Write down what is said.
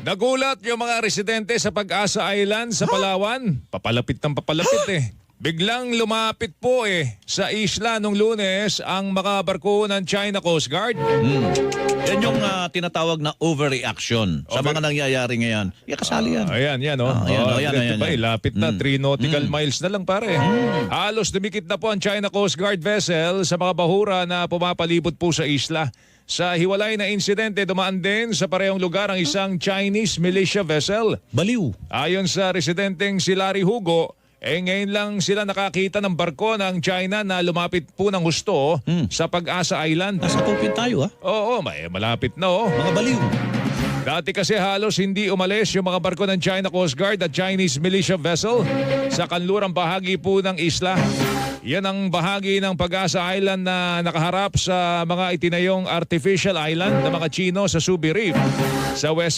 Nagulat yung mga residente sa Pag-asa Island sa Palawan. Papalapit ng papalapit eh. Biglang lumapit po eh sa isla nung lunes ang mga barko ng China Coast Guard. Yan yung ah, tinatawag na overreaction sa Over- mga nangyayari ngayon. Yeah, kasali yan. Ayan, yan oh. Ah, ayan, Oh, oh, ayan, pa, yan. eh, Lapit na, 3 nautical miles na lang pare. Halos dumikit na po ang China Coast Guard vessel sa mga bahura na pumapalibot po sa isla. Sa hiwalay na insidente, dumaan din sa parehong lugar ang isang Chinese militia vessel. Baliw. Ayon sa residenteng si Larry Hugo, eh ngayon lang sila nakakita ng barko ng China na lumapit po ng gusto sa Pag-asa Island. Nasa tupid tayo ha. Oo, may malapit na oh. Mga baliw. Dati kasi halos hindi umalis yung mga barko ng China Coast Guard at Chinese militia vessel sa kanlurang bahagi po ng isla. Yan ang bahagi ng Pag-asa Island na nakaharap sa mga itinayong artificial island ng mga Chino sa Subi Reef sa West